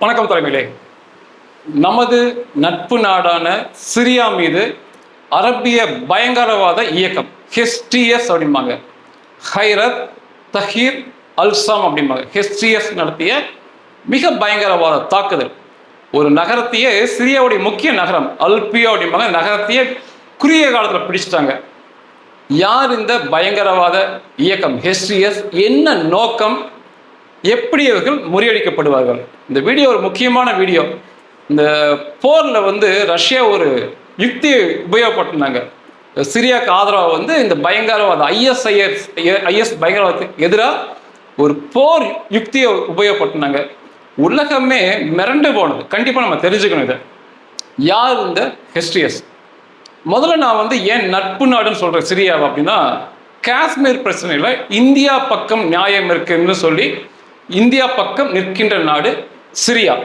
வணக்கம் தலைமையிலே. நமது நட்பு நாடான சிரியா மீது அரபிய பயங்கரவாத இயக்கம் ஹெஸ்டிஎஸ் அப்படிம்பாங்க. ஹைரத் தஹீர் அல்சாம் அப்படிம்பாங்க. ஹெஸ்டிஎஸ் நடத்திய மிக பயங்கரவாத தாக்குதல். ஒரு நகரத்தையே சிரியாவுடைய முக்கிய நகரம் அல்பியோ அப்படிம்பாங்க. நகரத்தையே குறுகிய காலத்தில் பிடிச்சிட்டாங்க. யார் இந்த பயங்கரவாத இயக்கம் ஹெஸ்டிஎஸ் என்ன நோக்கம்? எப்படி இவர்கள் முறியடிக்கப்படுவார்கள்? இந்த வீடியோ ஒரு முக்கியமான வீடியோ. இந்த போரில் வந்து ரஷ்யா ஒரு யுக்தியை உபயோகப்படுத்தினாங்க. சிரியாவுக்கு ஆதரவாக வந்து இந்த பயங்கரவாத ஐஎஸ்ஐஎஸ் ஐஎஸ் பயங்கரவாதத்துக்கு எதிராக ஒரு போர் யுக்தியை உபயோகப்படுத்தினாங்க. உலகமே மிரண்டு போனது. கண்டிப்பாக நம்ம தெரிஞ்சுக்கணும் இதை. யார் இந்த ஹிஸ்ட்ரியஸ்? முதல்ல நான் வந்து ஏன் நட்பு நாடுன்னு சொல்கிறேன் சிரியாவை அப்படின்னா காஷ்மீர் பிரச்சனையில் இந்தியா பக்கம் நியாயம் இருக்குன்னு சொல்லி இந்தியா பக்கம் நிற்கின்ற நாடு சிரியா.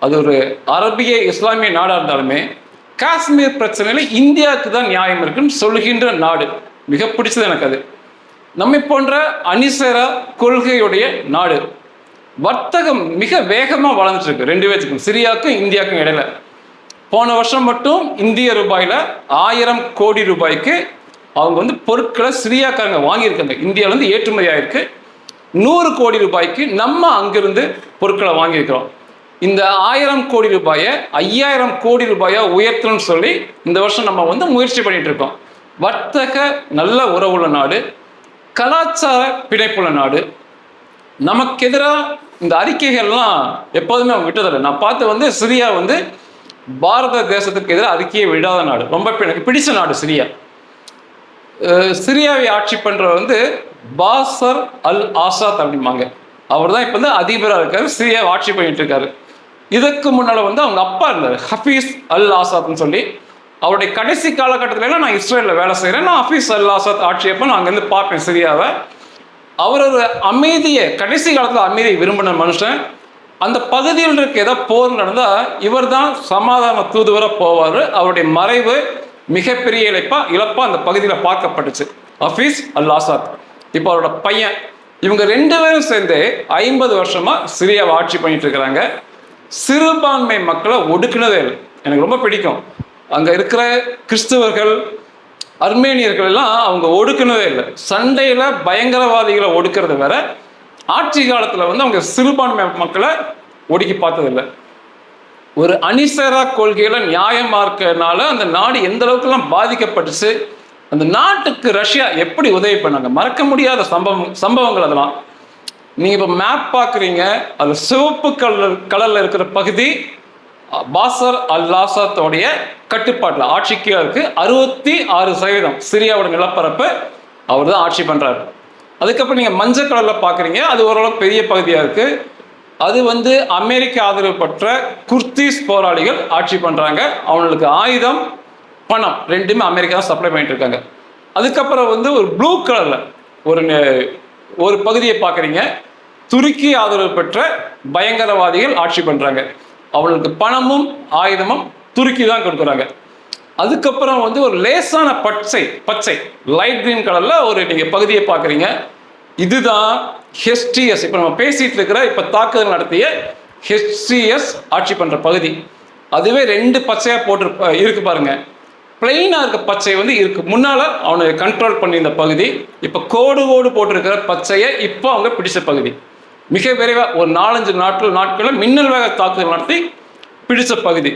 அது ஒரு அரபிய இஸ்லாமிய நாடாக இருந்தாலுமே காஷ்மீர் பிரச்சனையில் இந்தியாவுக்கு தான் நியாயம் இருக்குன்னு சொல்கின்ற நாடு. மிக பிடிச்சது எனக்கு அது. நம்மை போன்ற அணிசர கொள்கையுடைய நாடு. வர்த்தகம் மிக வேகமாக வளர்ந்துட்டுருக்கு. ரெண்டு பேர்த்துக்கும் சிரியாவுக்கும் இந்தியாவுக்கும் இடையில. போன வருஷம் மட்டும் இந்திய ரூபாயில் ஆயிரம் கோடி ரூபாய்க்கு அவங்க வந்து பொருட்களை சிரியாக்காரங்க வாங்கியிருக்காங்க. இந்தியாவிலேருந்து ஏற்றுமதி ஆயிருக்கு. நூறு கோடி ரூபாய்க்கு நம்ம அங்கிருந்து பொருட்களை வாங்கியிருக்கிறோம். இந்த ஆயிரம் கோடி ரூபாயை ஐயாயிரம் கோடி ரூபாயா உயர்த்தணும்னு சொல்லி இந்த வருஷம் நம்ம வந்து முயற்சி பண்ணிட்டு இருக்கோம் வர்த்தக நல்ல உறவுள்ள நாடு கலாச்சார பிணைப்புள்ள நாடு. நமக்கு எதிராக இந்த அறிக்கைகள்லாம் எப்போதுமே அவங்க விட்டதில்லை. நான் பார்த்து வந்து சிரியா வந்து பாரத தேசத்துக்கு எதிராக அறிக்கையை விடாத நாடு. ரொம்ப எனக்கு பிடிச்ச நாடு சிரியா. சிரியாவை ஆட்சி பண்ணுறவர் வந்து பாசர் அல் ஆசாத் அப்படிம்பாங்க. அவர் தான் இப்போ வந்து அதிபராக இருக்காரு சிரியாவை ஆட்சி பண்ணிட்டு இருக்காரு. இதுக்கு முன்னால் வந்து அவங்க அப்பா இருந்தார் ஹஃபீஸ் அல் ஆசாத்னு சொல்லி. அவருடைய கடைசி காலகட்டத்தில் நான் இஸ்ரேலில் வேலை செய்கிறேன் நான் ஹஃபீஸ் அல் ஆசாத் ஆட்சியப்போ நான் அங்கேருந்து பார்ப்பேன் சிரியாவை. அவர் ஒரு அமைதியை கடைசி காலத்தில் அமைதியை விரும்பின மனுஷன். அந்த பகுதியில் இருக்க ஏதோ போர் நடந்தால் இவர் தான் சமாதான தூதுவராக போவார். அவருடைய மறைவு மிகப்பெரிய இழப்பா இழப்பா அந்த பகுதியில் பார்க்கப்பட்டுச்சு. ஹஃபீஸ் அல் ஆசாத் இப்போ அவரோட பையன் இவங்க ரெண்டு பேரும் சேர்ந்து ஐம்பது வருஷமா சிரியாவை ஆட்சி பண்ணிட்டு இருக்கிறாங்க. சிறுபான்மை மக்களை ஒடுக்கினதே இல்லை. எனக்கு ரொம்ப பிடிக்கும். அங்கே இருக்கிற கிறிஸ்துவர்கள் அர்மேனியர்கள் எல்லாம் அவங்க ஒடுக்கினதே இல்லை. சண்டையில் பயங்கரவாதிகளை ஒடுக்கிறது வேற. ஆட்சி காலத்தில் வந்து அவங்க சிறுபான்மை மக்களை ஒடுக்கி பார்த்ததில்லை. ஒரு அனிசரா கொள்கைகளை நியாயமா இருக்கிறதுனால அந்த நாடு எந்த அளவுக்குலாம் பாதிக்கப்பட்டுச்சு? அந்த நாட்டுக்கு ரஷ்யா எப்படி உதவி பண்ணாங்க? மறக்க முடியாத சம்பவம் சம்பவங்கள் அதெல்லாம். நீங்க இப்ப மேப் பாக்குறீங்க அது சிவப்பு கலர் கலர்ல இருக்கிற பகுதி பாசர் அல் கட்டுப்பாட்டில் கட்டுப்பாட்டுல ஆட்சிக்கு இருக்கு. அறுபத்தி ஆறு சதவீதம் சிரியாவோட நிலப்பரப்பு அவர் தான் ஆட்சி பண்றாரு. அதுக்கப்புறம் நீங்க மஞ்சள் கலர்ல பாக்குறீங்க அது ஓரளவு பெரிய பகுதியா இருக்கு. அது வந்து அமெரிக்க ஆதரவு பெற்ற குர்தீஸ் போராளிகள் ஆட்சி பண்ணுறாங்க அவங்களுக்கு ஆயுதம் பணம் ரெண்டுமே அமெரிக்கா தான் சப்ளை பண்ணிட்டு இருக்காங்க. அதுக்கப்புறம் வந்து ஒரு ப்ளூ கலரில் ஒரு ஒரு பகுதியை பார்க்குறீங்க. துருக்கி ஆதரவு பெற்ற பயங்கரவாதிகள் ஆட்சி பண்ணுறாங்க அவங்களுக்கு பணமும் ஆயுதமும் துருக்கி தான் கொடுக்குறாங்க அதுக்கப்புறம் வந்து ஒரு லேசான பச்சை பச்சை லைட் கிரீன் கலரில் ஒரு நீங்கள் பகுதியை பார்க்குறீங்க. இதுதான் ஹெஸ்டிஎஸ் இப்போ நம்ம பேசிட்டு இருக்கிற இப்போ தாக்குதல் நடத்திய ஹெஸ்டிஎஸ் ஆட்சி பண்ணுற பகுதி. அதுவே ரெண்டு பச்சையாக போட்டு இருக்கு பாருங்க. பிளெயினாக இருக்க பச்சை வந்து இருக்கு. முன்னால் அவனை கண்ட்ரோல் பண்ணியிருந்த பகுதி. இப்போ கோடு கோடு போட்டிருக்கிற பச்சையை இப்போ அவங்க பிடிச்ச பகுதி. மிக விரைவாக ஒரு நாலஞ்சு நாட்கள் நாட்களில் மின்னல் வேக தாக்குதல் நடத்தி பிடிச்ச பகுதி.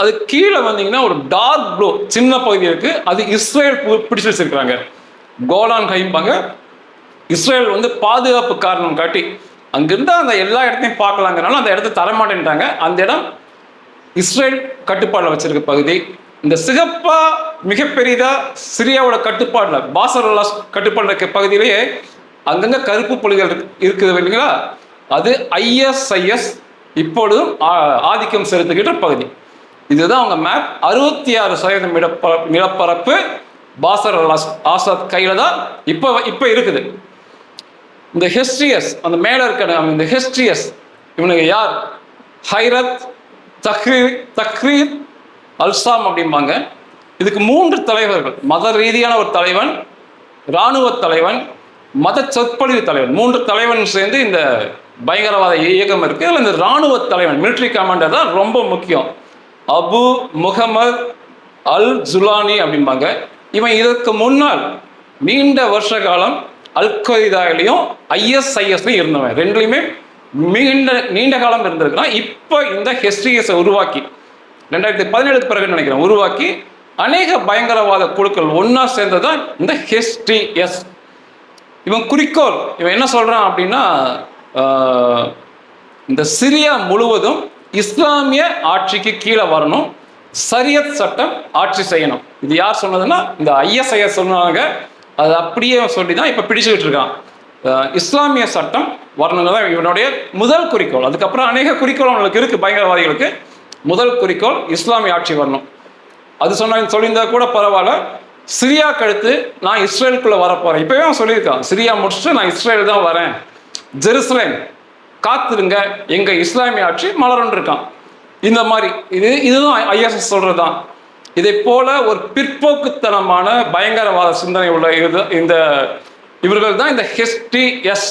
அது கீழே வந்தீங்கன்னா ஒரு டார்க் ப்ளூ சின்ன பகுதி இருக்குது அது இஸ்ரேல் பிடிச்சு வச்சிருக்காங்க கோலான் கைம்பாங்க இஸ்ரேல் வந்து பாதுகாப்பு காரணம் காட்டி அங்கிருந்து அந்த எல்லா இடத்தையும் பார்க்கலாங்கிறனால அந்த இடத்த தரமாட்டேன்ட்டாங்க அந்த இடம் இஸ்ரேல் கட்டுப்பாடில் வச்சிருக்க பகுதி. இந்த சிகப்பா மிகப்பெரியதா சிரியாவோட கட்டுப்பாடில் பாசரல்லாஸ் கட்டுப்பாடில் இருக்க பகுதியிலேயே அங்கங்க கருப்பு புலிகள் இருக்குது இல்லைங்களா அது ஐஎஸ்ஐஎஸ் இப்பொழுதும் ஆ- ஆதிக்கம் செலுத்துகின்ற பகுதி. இதுதான் அவங்க மேப் அறுபத்தி ஆறு சதவீதம் நிலப்பரப்பு பாசர் அல்லாஸ் ஆசாத் கையில தான் இப்போ இப்போ இருக்குது. இந்த ஹிஸ்ட்ரியஸ் அந்த மேலே இருக்க இந்த ஹிஸ்ட்ரியஸ் இவனுங்க யார்? ஹைரத் தஹ்ரீர் தக்ரீர் அல்சாம் அப்படிம்பாங்க. இதுக்கு மூன்று தலைவர்கள் மத ரீதியான ஒரு தலைவன் இராணுவ தலைவன் மத சொற்பொழிவு தலைவன். மூன்று தலைவன் சேர்ந்து இந்த பயங்கரவாத இயக்கம் இருக்கு. அதில் இந்த இராணுவ தலைவன் மிலிட்ரி கமாண்டர் தான் ரொம்ப முக்கியம். அபு முகமது அல் ஜுலானி அப்படிம்பாங்க. இவன் இதற்கு முன்னால் நீண்ட வருஷ காலம் அல்கொய்தாலையும் ஐஎஸ்ஐஎஸ்லையும் இருந்தவன். ரெண்டுலையுமே நீண்ட நீண்ட காலம் இருந்திருக்கிறான். இப்போ இந்த ஹெஸ்டிஎஸை உருவாக்கி ரெண்டாயிரத்தி பதினேழுக்கு பிறகு நினைக்கிறேன் உருவாக்கி அநேக பயங்கரவாத குழுக்கள் ஒன்றா சேர்ந்தது தான் இந்த ஹெஸ்டிஎஸ். இவன் குறிக்கோள் இவன் என்ன சொல்கிறான் அப்படின்னா இந்த சிரியா முழுவதும் இஸ்லாமிய ஆட்சிக்கு கீழே வரணும் சரியத் சட்டம் ஆட்சி செய்யணும். இது யார் சொன்னதுன்னா இந்த ஐஎஸ்ஐஎஸ் சொன்னாங்க அது அப்படியே சொல்லி தான் இப்போ பிடிச்சுக்கிட்டு இருக்கான் இஸ்லாமிய சட்டம் வரணுங்க தான் இவனுடைய முதல் குறிக்கோள். அதுக்கப்புறம் அநேக குறிக்கோள் அவங்களுக்கு இருக்கு பயங்கரவாதிகளுக்கு. முதல் குறிக்கோள் இஸ்லாமிய ஆட்சி வரணும். அது சொன்ன சொல்லியிருந்தா கூட பரவாயில்ல. சிரியா கழுத்து நான் இஸ்ரேலுக்குள்ள வரப்போகிறேன் போறேன் இப்பவே அவன் சொல்லியிருக்கான் சிரியா முடிச்சுட்டு நான் இஸ்ரேல் தான் வரேன். ஜெருசலேம் காத்துருங்க. எங்க இஸ்லாமிய ஆட்சி மலரன்னு இருக்கான் இந்த மாதிரி இது இதுதான் ஐஎஸ்எஸ் சொல்றதுதான். இதை போல ஒரு பிற்போக்குத்தனமான பயங்கரவாத சிந்தனை உள்ள இது இந்த இவர்கள் தான் இந்த ஹெஸ்டிஎஸ்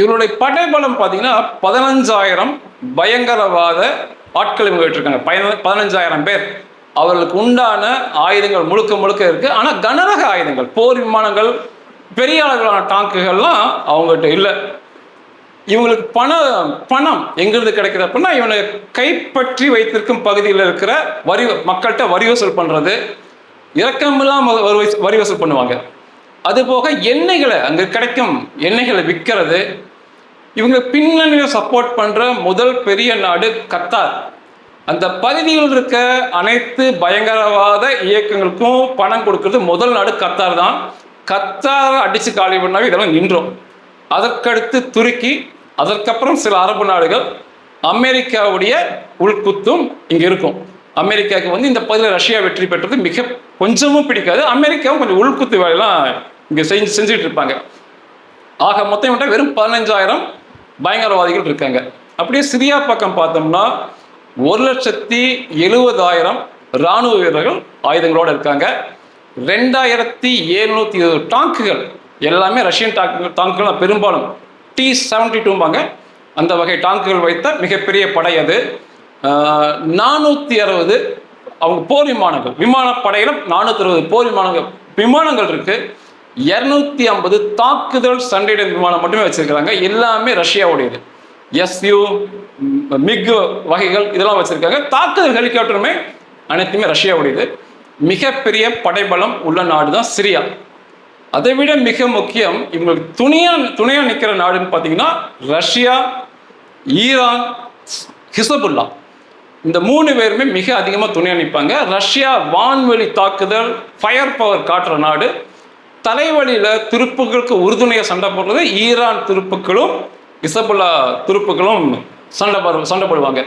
இவருடைய படைபலம் பார்த்தீங்கன்னா பதினஞ்சாயிரம் பயங்கரவாத ஆட்கள் இவங்க இருக்காங்க பயன பதினஞ்சாயிரம் பேர். அவர்களுக்கு உண்டான ஆயுதங்கள் முழுக்க முழுக்க இருக்கு. ஆனால் கனரக ஆயுதங்கள் போர் விமானங்கள் பெரிய அளவிலான டாங்குகள்லாம் அவங்ககிட்ட இல்லை. இவங்களுக்கு பணம் பணம் எங்கிருந்து கிடைக்குது அப்படின்னா இவனை கைப்பற்றி வைத்திருக்கும் பகுதியில் இருக்கிற வரி மக்கள்கிட்ட வரி வசூல் பண்ணுறது இரக்கமில்லாம வரி வரி வசூல் பண்ணுவாங்க. அதுபோக எண்ணெய்களை அங்கே கிடைக்கும் எண்ணெய்களை விற்கிறது. இவங்க பின்னணியை சப்போர்ட் பண்ணுற முதல் பெரிய நாடு கத்தார். அந்த பகுதியில் இருக்க அனைத்து பயங்கரவாத இயக்கங்களுக்கும் பணம் கொடுக்கறது முதல் நாடு கத்தார் தான். கத்தாரை அடித்து காலி பண்ணாவே இதெல்லாம் நின்றோம். அதற்கடுத்து துருக்கி அதற்கப்புறம் சில அரபு நாடுகள் அமெரிக்காவுடைய உள்குத்தும் இங்கே இருக்கும். அமெரிக்காவுக்கு வந்து இந்த பகுதியில் ரஷ்யா வெற்றி பெற்றது மிக கொஞ்சமும் பிடிக்காது. அமெரிக்காவும் கொஞ்சம் உள்குத்து வேலையெல்லாம் இங்கே செஞ்சு செஞ்சுட்டு இருப்பாங்க. ஆக மொத்தம் மட்டும் வெறும் பதினஞ்சாயிரம் பயங்கரவாதிகள் இருக்காங்க. அப்படியே சிரியா பக்கம் பார்த்தோம்னா ஒரு லட்சத்தி எழுபதாயிரம் ராணுவ வீரர்கள் ஆயுதங்களோடு இருக்காங்க. ரெண்டாயிரத்தி எழுநூற்றி இருபது டாங்குகள் எல்லாமே ரஷ்யன் டாங்கு டாங்குகள் பெரும்பாலும் டி செவன்டி டூம்பாங்க அந்த வகை டாங்குகள் வைத்த மிகப்பெரிய படை அது. நானூற்றி அறுபது அவங்க போர் விமானங்கள். விமானப்படையில நானூற்றி அறுபது போர் விமானங்கள் விமானங்கள் இருக்குது இரநூத்தி ஐம்பது தாக்குதல் சண்டையிட விமானம் மட்டுமே வச்சிருக்கிறாங்க. எல்லாமே ரஷ்யாவுடையது. எஸ்யூ மிக் வகைகள் இதெல்லாம் வச்சிருக்காங்க. தாக்குதல் ஹெலிகாப்டருமே அனைத்துமே ரஷ்யாவுடையது. மிகப்பெரிய படைபலம் உள்ள நாடு தான் சிரியா. அதை விட மிக முக்கியம் இவங்களுக்கு துணியா துணையா நிற்கிற நாடுன்னு பார்த்தீங்கன்னா ரஷ்யா ஈரான் ஹிசபுல்லா இந்த மூணு பேருமே மிக அதிகமாக துணையா நிற்பாங்க ரஷ்யா வான்வெளி தாக்குதல் ஃபயர் பவர் காட்டுற நாடு. தலைவழியில் துருப்புகளுக்கு உறுதுணையாக சண்டை போடுறது ஈரான் துருப்புக்களும் இசபுல்லா துருப்புக்களும் சண்டை போடு சண்டை போடுவாங்க.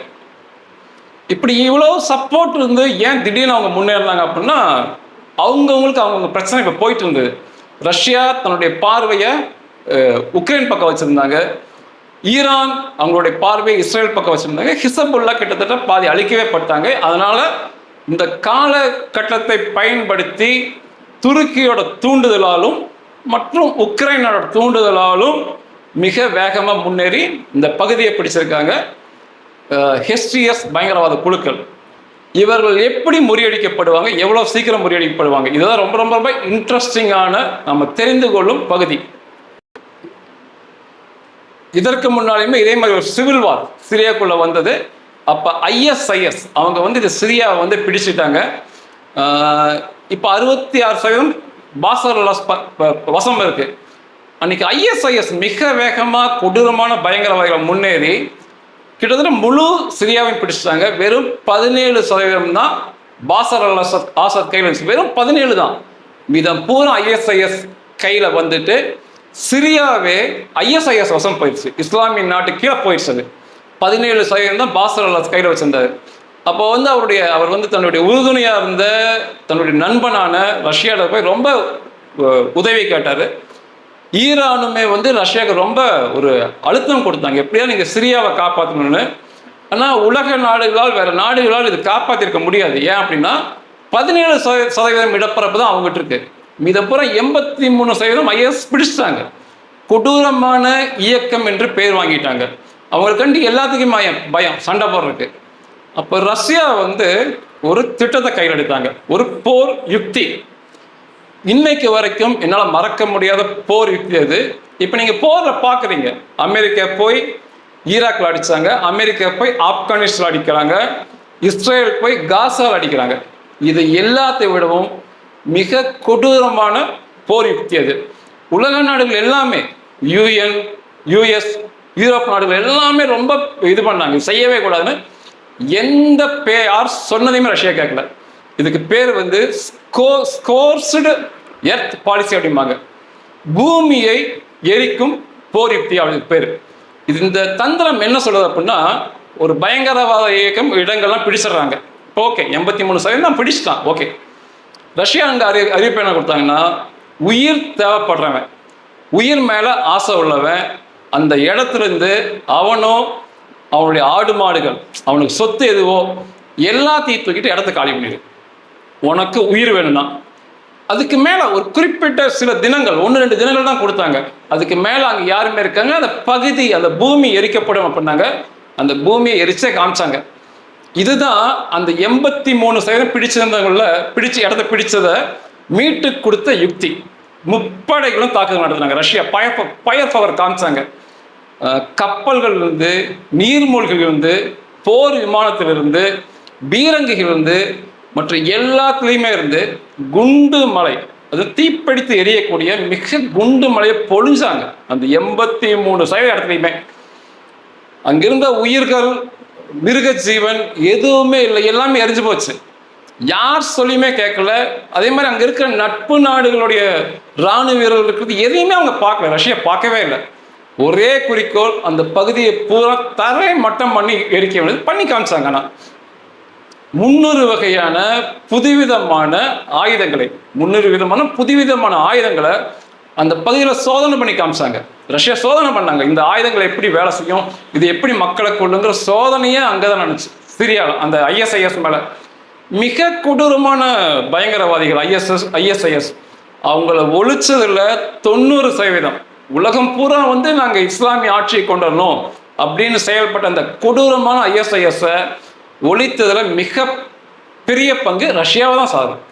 இப்படி இவ்வளோ சப்போர்ட் இருந்து ஏன் திடீர்னு அவங்க முன்னேறினாங்க அப்படின்னா அவங்கவுங்களுக்கு அவங்கவுங்க பிரச்சனை இப்போ போயிட்டு இருந்தது ரஷ்யா தன்னுடைய பார்வையை உக்ரைன் பக்கம் வச்சுருந்தாங்க. ஈரான் அவங்களுடைய பார்வையை இஸ்ரேல் பக்கம் வச்சுருந்தாங்க. ஹிசபுல்லா கிட்டத்தட்ட பாதி அழிக்கவே பட்டாங்க. அதனால் இந்த காலகட்டத்தை பயன்படுத்தி துருக்கியோட தூண்டுதலாலும் மற்றும் உக்ரைனோட தூண்டுதலாலும் மிக வேகமாக முன்னேறி இந்த பகுதியை பிடிச்சிருக்காங்க. ஹெஸ்டிஎஸ் பயங்கரவாத குழுக்கள். இவர்கள் எப்படி முறியடிக்கப்படுவாங்க? எவ்வளோ சீக்கிரம் முறியடிக்கப்படுவாங்க? இதுதான் ரொம்ப ரொம்ப ரொம்ப இன்ட்ரெஸ்டிங்கான நம்ம தெரிந்து கொள்ளும் பகுதி. இதற்கு முன்னாலேயுமே இதே மாதிரி ஒரு சிவில் வார் சிரியாக்குள்ளே வந்தது. அப்போ ஐஎஸ்ஐஎஸ் அவங்க வந்து இது சிரியாவை வந்து பிடிச்சிட்டாங்க. இப்போ அறுபத்தி ஆறு சதவீதம் பாசர் வசம் இருக்கு. அன்னைக்கு ஐஎஸ்ஐஎஸ் மிக வேகமாக கொடூரமான பயங்கரவாதிகளை முன்னேறி கிட்டத்தட்ட முழு சிரியாவையும் பிடிச்சிட்டாங்க. வெறும் பதினேழு சதவீதம் தான் பாசர் அல் அசத் ஆசத் கையில் இருந்துச்சு. வெறும் பதினேழு தான். மிதம் பூரா ஐஎஸ்ஐஎஸ் கையில் வந்துட்டு சிரியாவே ஐஎஸ்ஐஎஸ் வசம் போயிடுச்சு. இஸ்லாமிய நாட்டு கீழே போயிடுச்சு அது. பதினேழு சதவீதம் தான் பாசர் அல் அசத் கையில் வச்சிருந்தாரு. அப்போ வந்து அவருடைய அவர் வந்து தன்னுடைய உறுதுணையாக இருந்த தன்னுடைய நண்பனான ரஷ்யாவில் போய் ரொம்ப உதவி கேட்டார். ஈரானுமே வந்து ரஷ்யாவுக்கு ரொம்ப ஒரு அழுத்தம் கொடுத்தாங்க. எப்படியா நீங்கள் சிரியாவை காப்பாற்றணும்னு ஆனால் உலக நாடுகளால் வேற நாடுகளால் இது காப்பாற்றிருக்க முடியாது. ஏன் அப்படின்னா பதினேழு சதவீதம் இடப்பரப்பு தான் அவங்ககிட்ட இருக்கு. மீதப்புறம் எண்பத்தி மூணு சதவீதம் ஐஎஸ் பிடிச்சிட்டாங்க. கொடூரமான இயக்கம் என்று பெயர் வாங்கிட்டாங்க. அவங்களுக்கு கண்டு எல்லாத்துக்கும் பயம் பயம் சண்டை போடுறதுக்கு. அப்போ ரஷ்யா வந்து ஒரு திட்டத்தை கையில் எடுத்தாங்க. ஒரு போர் யுக்தி. இன்னைக்கு வரைக்கும் என்னால் மறக்க முடியாத போர் யுக்தி அது இப்போ நீங்கள் போரில் பார்க்குறீங்க அமெரிக்கா போய் ஈராக்கில் அடித்தாங்க அமெரிக்கா போய் ஆப்கானிஸ்தான் அடிக்கிறாங்க. இஸ்ரேல் போய் காசாவில் அடிக்கிறாங்க. இது எல்லாத்தை விடவும் மிக கொடூரமான போர் யுக்தி அது உலக நாடுகள் எல்லாமே யூஎன் யூஎஸ் யூரோப் நாடுகள் எல்லாமே ரொம்ப இது பண்ணாங்க. செய்யவே கூடாதுன்னு எந்த பே யார் சொன்னதையுமே ரஷ்யா கேட்கல. இதுக்கு பேர் வந்து ஸ்கோ ஸ்கோர்ஸ்டு எர்த் பாலிசி அப்படிம்பாங்க. பூமியை எரிக்கும் போர் யுக்தி அவளுக்கு பேர். இது இந்த தந்திரம் என்ன சொல்றது அப்படின்னா ஒரு பயங்கரவாத இயக்கம் இடங்கள்லாம் பிடிச்சிடுறாங்க. ஓகே எண்பத்தி மூணு சதவீதம் பிடிச்சிட்டான். ஓகே ரஷ்யா அங்கே அறி அறிவிப்பு என்ன கொடுத்தாங்கன்னா உயிர் தேவைப்படுறவன் உயிர் மேலே ஆசை உள்ளவன் அந்த இடத்துலேருந்து அவனோ அவனுடைய ஆடு மாடுகள் அவனுக்கு சொத்து எதுவோ எல்லாத்தையும் தூக்கிட்டு இடத்த காலி பண்ணிடு. உனக்கு உயிர் வேணும்னா. அதுக்கு மேலே ஒரு குறிப்பிட்ட சில தினங்கள் ஒன்று ரெண்டு தினங்கள் தான் கொடுத்தாங்க. அதுக்கு மேலே அங்கே யாருமே இருக்காங்க. அந்த பகுதி அந்த பூமி எரிக்கப்படும் அப்படின்னாங்க. அந்த பூமியை எரிச்சே காமிச்சாங்க. இதுதான் அந்த எண்பத்தி மூணு சதவீதம் பிடிச்சிருந்தவங்கள பிடிச்சு இடத்த பிடிச்சதை மீட்டு கொடுத்த யுக்தி. முப்படைகளும் தாக்குதல் நடத்துனாங்க. ரஷ்யா பயர் பயர் பவர் காமிச்சாங்க. அஹ் கப்பல்களிலிருந்து நீர்மூழ்கிலிருந்து போர் விமானத்திலிருந்து பீரங்கிகளிலிருந்து மற்ற எல்லாத்துலேயுமே இருந்து குண்டு மலை அது தீப்பிடித்து எரியக்கூடிய மிக குண்டு மலையை பொழிஞ்சாங்க. அந்த எண்பத்தி மூணு சதவீத இடத்துலையுமே. அங்கிருந்த உயிர்கள் மிருக ஜீவன் எதுவுமே இல்லை எல்லாமே எரிஞ்சு போச்சு. யார் சொல்லியுமே கேட்கல. அதே மாதிரி அங்கே இருக்கிற நட்பு நாடுகளுடைய ராணுவ வீரர்கள் இருக்கிறது எதையுமே அவங்க பார்க்கல. ரஷ்யா பார்க்கவே இல்லை. ஒரே குறிக்கோள் அந்த பகுதியை பூரா தரை மட்டம் பண்ணி எரிக்க வேண்டியது பண்ணி காமிச்சாங்க ஆனால் முன்னூறு வகையான புதுவிதமான ஆயுதங்களை முன்னூறு விதமான புதுவிதமான ஆயுதங்களை அந்த பகுதியில் சோதனை பண்ணி காமிச்சாங்க. ரஷ்யா சோதனை பண்ணாங்க. இந்த ஆயுதங்களை எப்படி வேலை செய்யும் இது எப்படி மக்களை கொள்ளுங்கிற சோதனையே அங்கே தான் நினச்சி சிரியாவில் அந்த ஐஎஸ்ஐஎஸ் மேலே. மிக கொடூரமான பயங்கரவாதிகள் ஐஎஸ்எஸ் ஐஎஸ்ஐஎஸ் அவங்கள ஒழிச்சதில் தொண்ணூறு சதவீதம் உலகம் பூரா வந்து நாங்கள் இஸ்லாமிய ஆட்சியை கொண்டு வரணும் அப்படின்னு செயல்பட்ட அந்த கொடூரமான ஐஎஸ்ஐஎஸை ஒழித்ததில் மிக பெரிய பங்கு ரஷ்யாவை தான் சாதனம்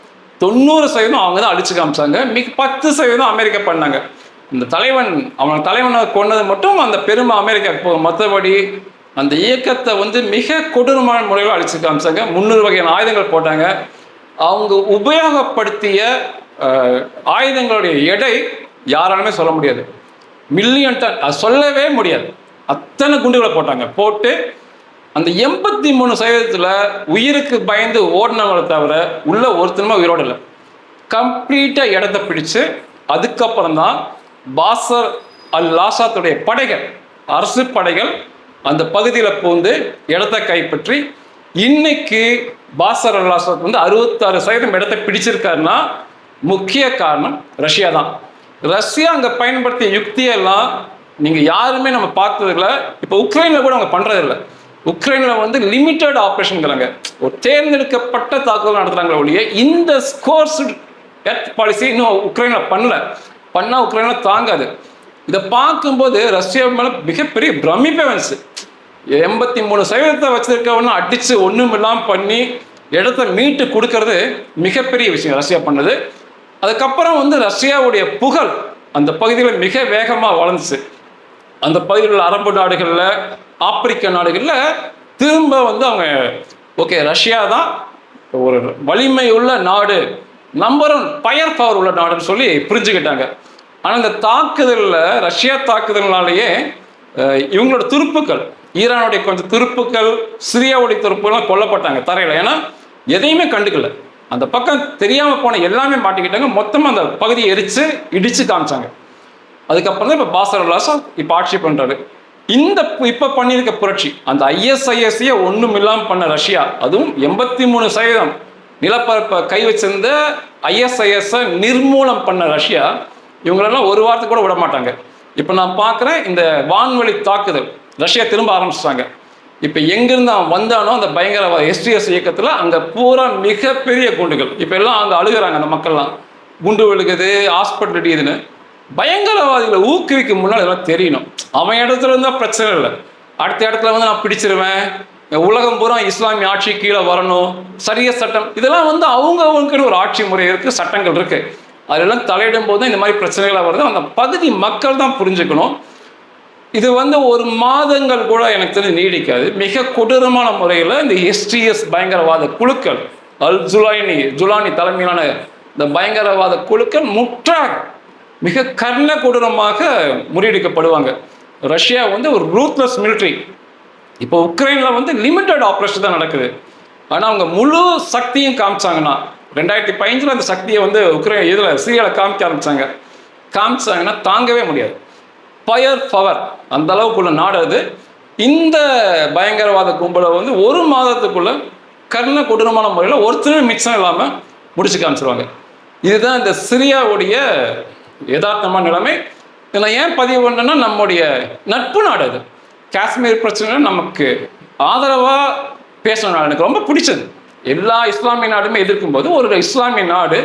தொண்ணூறு சதவீதம் அவங்க தான் அடிச்சு காமிச்சாங்க. மிக பத்து சதவீதம் அமெரிக்கா பண்ணாங்க. இந்த தலைவன் அவன் தலைவனை கொன்னது மட்டும் அந்த பெருமை அமெரிக்கா போகும். மற்றபடி அந்த இயக்கத்தை வந்து மிக கொடூரமான முறையில் அழிச்சு காமிச்சாங்க. முந்நூறு வகையான ஆயுதங்கள் போட்டாங்க. அவங்க உபயோகப்படுத்திய ஆயுதங்களுடைய எடை யாராலுமே சொல்ல முடியாது. மில்லியன் டன் அது சொல்லவே முடியாது. அத்தனை குண்டுகளை போட்டாங்க. போட்டு அந்த எண்பத்தி மூணு சதவீதத்தில் உயிருக்கு பயந்து ஓடினவங்களை தவிர உள்ள ஒருத்தனமே உயிரோடு இல்லை. கம்ப்ளீட்டாக இடத்த பிடிச்சு அதுக்கப்புறம் தான் பாசர் அல் லாசாத்துடைய படைகள் அரசு படைகள் அந்த பகுதியில் பூந்து இடத்த கைப்பற்றி இன்னைக்கு பாசர் அல் லாசாத் வந்து அறுபத்தாறு சதவீதம் இடத்த பிடிச்சிருக்காருன்னா முக்கிய காரணம் ரஷ்யா தான். ரஷ்யா அங்கே பயன்படுத்திய யுக்தியெல்லாம் நீங்கள் யாருமே நம்ம பார்த்ததில்ல. இப்போ உக்ரைனில் கூட அவங்க பண்ணுறதில்ல உக்ரைனில் வந்து லிமிட்டட் ஆப்ரேஷன்ங்கிறாங்க ஒரு தேர்ந்தெடுக்கப்பட்ட தாக்குதல் நடத்துகிறாங்களே ஒழிய இந்த ஸ்கோர்ஸ் டெத் பாலிசி இன்னும் உக்ரைனில் பண்ணல. பண்ணால் உக்ரைனில் தாங்காது. இதை பார்க்கும்போது ரஷ்யா மேலே மிகப்பெரிய பிரமிப்பே வந்துச்சு. எண்பத்தி மூணு சதவீதத்தை வச்சிருக்கவன அடித்து ஒன்றும் இல்லாமல் பண்ணி இடத்த மீட்டு கொடுக்கறது மிகப்பெரிய விஷயம் ரஷ்யா பண்ணது. அதுக்கப்புறம் வந்து ரஷ்யாவுடைய புகழ் அந்த பகுதியில் மிக வேகமாக வளர்ந்துச்சு. அந்த பகுதியில் உள்ள அரபு நாடுகளில் ஆப்பிரிக்க நாடுகளில் திரும்ப வந்து அவங்க ஓகே ரஷ்யா தான் ஒரு வலிமை உள்ள நாடு நம்பர் ஒன் பயர் பவர் உள்ள நாடுன்னு சொல்லி புரிஞ்சுக்கிட்டாங்க. ஆனால் இந்த தாக்குதலில் ரஷ்யா தாக்குதல்னாலேயே இவங்களோட துருப்புக்கள் ஈரானுடைய கொஞ்சம் துருப்புக்கள் சிரியாவுடைய துருப்புகள்லாம் கொல்லப்பட்டாங்க தரையில். ஏன்னா எதையுமே கண்டுக்கல. அந்த பக்கம் தெரியாமல் போன எல்லாமே மாட்டிக்கிட்டாங்க. மொத்தமாக அந்த பகுதியை எரித்து இடித்து காமிச்சாங்க. அதுக்கப்புறம் தான் இப்போ பாசர் உல்லாசா இப்போ ஆட்சி பண்ணுறாரு இந்த இப்போ பண்ணியிருக்க புரட்சி அந்த ஐஎஸ்ஐஎஸ்சியை ஒன்றும் இல்லாமல் பண்ண ரஷ்யா அதுவும் எண்பத்தி மூணு சதவீதம் நிலப்பரப்பை கை வச்சிருந்த ஐஎஸ்ஐஎஸ்ஸை நிர்மூலம் பண்ண ரஷ்யா இவங்களெல்லாம் ஒரு வாரத்துக்கு கூட விட மாட்டாங்க. இப்போ நான் பார்க்குறேன் இந்த வான்வழி தாக்குதல் ரஷ்யா திரும்ப ஆரம்பிச்சிட்டாங்க. இப்போ எங்கிருந்து அவன் வந்தானோ அந்த பயங்கரவாத எஸ்டிஎஸ் இயக்கத்தில் அங்கே பூரா மிகப்பெரிய குண்டுகள். இப்போ எல்லாம் அங்கே அழுகுறாங்க அந்த மக்கள்லாம். குண்டு விழுகுது ஹாஸ்பிட்டல் இடியுதுன்னு பயங்கரவாதிகளை ஊக்குவிக்கும் முன்னால் இதெல்லாம் தெரியணும். அவன் இடத்துல இருந்தால் பிரச்சனை இல்லை. அடுத்த இடத்துல வந்து நான் பிடிச்சிருவேன். உலகம் பூரா இஸ்லாமிய ஆட்சி கீழே வரணும். சரிய சட்டம். இதெல்லாம் வந்து அவங்க அவங்களுக்குன்னு ஒரு ஆட்சி முறை இருக்குது சட்டங்கள் இருக்குது அதெல்லாம் தலையிடும் போது இந்த மாதிரி பிரச்சனைகளாக வருது. அந்த பகுதி மக்கள் தான் புரிஞ்சுக்கணும். இது வந்து ஒரு மாதங்கள் கூட எனக்கு தெரிஞ்சு நீடிக்காது. மிக கொடூரமான முறையில் இந்த எஸ்டிஎஸ் பயங்கரவாத குழுக்கள் அல் ஜுலானி ஜுலானி தலைமையிலான இந்த பயங்கரவாத குழுக்கள் முற்றாக மிக கர்ண கொடூரமாக முறியடிக்கப்படுவாங்க. ரஷ்யா வந்து ஒரு ரூத்லெஸ் மிலிட்ரி இப்போ உக்ரைனில் வந்து லிமிட்டட் ஆப்ரேஷன் தான் நடக்குது. ஆனால் அவங்க முழு சக்தியும் காமிச்சாங்கன்னா ரெண்டாயிரத்தி பதினஞ்சில் அந்த சக்தியை வந்து உக்ரைன் இதில் சிரியாவில் காமிக்க ஆரம்பித்தாங்க காமிச்சாங்கன்னா தாங்கவே முடியாது. பயர் பவர் அந்த அளவுக்குள்ள நாடு அது. இந்த பயங்கரவாத கும்பலை வந்து ஒரு மாதத்துக்குள்ள கர்ண கொடூரமான முறையில் ஒருத்தரும் மிச்சம் இல்லாமல் முடிச்சு காமிச்சிருவாங்க. இதுதான் இந்த சிரியாவுடைய யதார்த்தமான நிலைமை. இதில் ஏன் பதிவு பண்ணேன்னா நம்முடைய நட்பு நாடு அது. காஷ்மீர் பிரச்சனை நமக்கு ஆதரவாக பேசணும் எனக்கு ரொம்ப பிடிச்சது. எல்லா இஸ்லாமிய நாடுமே எதிர்க்கும் போது ஒரு இஸ்லாமிய நாடு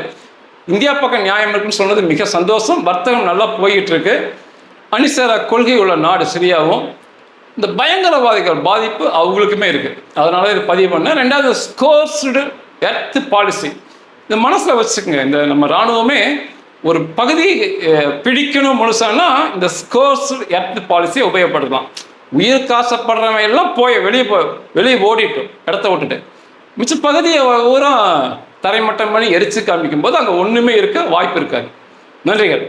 இந்தியா பக்கம் நியாயம் இருக்குன்னு சொன்னது மிக சந்தோஷம். வர்த்தகம் நல்லா போயிட்டு இருக்கு அணிசர கொள்கை உள்ள நாடு சிரியாவும். இந்த பயங்கரவாதிகள் பாதிப்பு அவங்களுக்குமே இருக்கு. அதனால இது பதிவு பண்ணேன். ரெண்டாவது ஸ்கோர்ஸ்டு எர்த் பாலிசி இந்த மனசில் வச்சுக்கோங்க. இந்த நம்ம இராணுவமே ஒரு பகுதி பிடிக்கணும் முழுசானா இந்த ஸ்கோர்ஸ் எர்த் பாலிசியை உபயோகப்படுத்தலாம். உயிர் காசப்படுறவன் எல்லாம் போய் வெளியே போ வெளியே ஓடிட்டோம் இடத்த விட்டுட்டு. மிச்ச பகுதியை ஊரம் தரைமட்டம் பண்ணி எரிச்சு காமிக்கும் போது அங்கே ஒன்றுமே இருக்க வாய்ப்பு இருக்காது. நன்றிகள்.